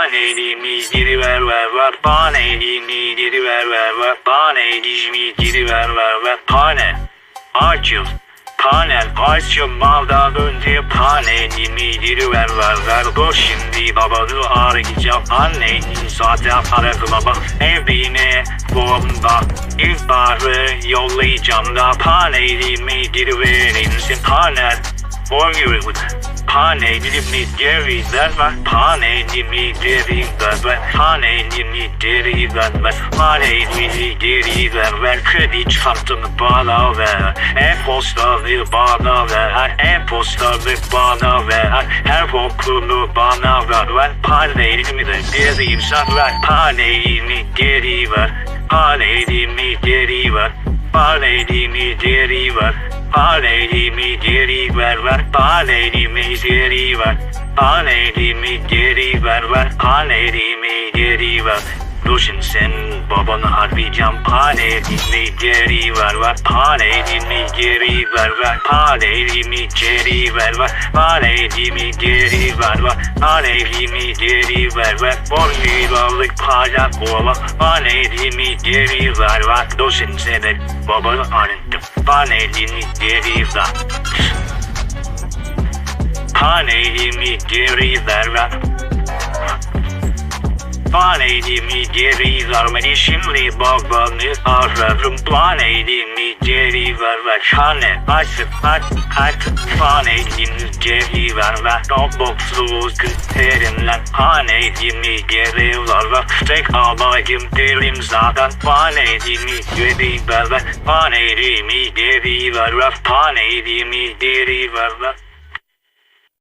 Panelimi geri ver ver ver. Panelimi geri ver ver ver. Geri ver ver ver. Pane Açıl Panel açılmadan önce panelimi geri ver ver ver. Dur şimdi babanı arayacağım. Annenin zaten aradıma bak. Evine bomba İhbarı yollayacağım da. Panelimi geri verir misin? Panel Geri ver ver Panelimi geri ver ver Panelimi geri ver ver Panelimi geri ver Kredi kartını bana ver E-postanı bana ver E-postanı bana ver Her bokunu bana ver ver Panelimi de geri ver Panelimi geri ver Panelimi geri ver Panelimi geri ver Panelimi geri ver ver Panelimi geri ver Panelimi geri ver şimdi sen babanı arayacağım Panelimi geri ver ver. Panelimi geri ver ver. Panelimi geri ver ver. Panelimi geri ver ver. Panelimi geri ver ver. 10 liralık para kola Panelimi geri ver ver. Şimdi sen babanı aradım Panelimi geri ver. Panelimi geri ver ver Panelimi geri vermeli şimdi babanı ararım Panelimi geri ver ver Şane açıp aç aç Panelimi geri ver ver Robotsuz kriterimle Panelimi geri ver ver Tek alayım derim zaten Panelimi geri ver ver Panelimi geri ver ver Panelimi geri ver ver